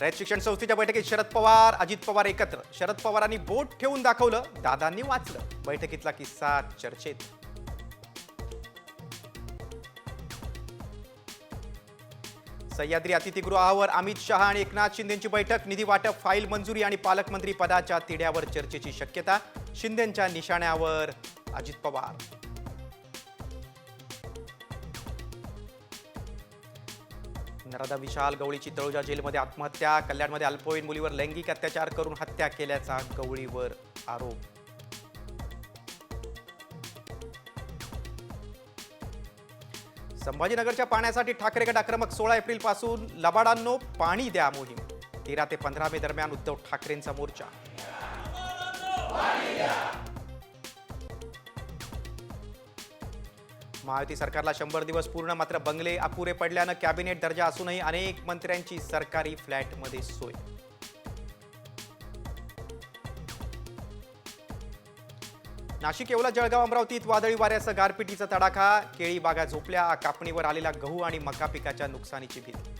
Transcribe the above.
रयत शिक्षण संस्थेच्या बैठकीत शरद पवार अजित पवार एकत्र. शरद पवारांनी बोट ठेवून दाखवलं दादांनी वाचलं. बैठकीतला किस्सा चर्चेत. सह्याद्री अतिथीगृहावर अमित शहा आणि एकनाथ शिंदेची बैठक निधी वाटप फाईल मंजुरी आणि पालकमंत्री पदाच्या तिढ्यावर चर्चेची शक्यता शिंदेच्या निशाण्यावर अजित पवार. नर्मदा विशाल गवळीची तळोजा जेलमध्ये आत्महत्या कल्याणमध्ये अल्पवयीन मुलीवर लैंगिक अत्याचार करून हत्या केल्याचा गवळीवर आरोप. संभाजीनगरच्या पाण्यासाठी ठाकरे गट आक्रमक सोळा एप्रिलपासून लबाडांनो पाणी द्या मोहीम. तेरा ते पंधरा मे दरम्यान उद्धव ठाकरेंचा मोर्चा. महायुती सरकारला शंभर दिवस पूर्ण मात्र बंगले अपुरे पडल्यानं कॅबिनेट दर्जा असूनही अनेक मंत्र्यांची सरकारी फ्लॅटमध्ये सोय. नाशिक येवला जळगाव अमरावतीत वादळी वाऱ्यासह गारपिटीचा तडाखा केळी बागा झोपल्या कापणीवर आलेला गहू आणि मका पिकाच्या नुकसानीची भीती.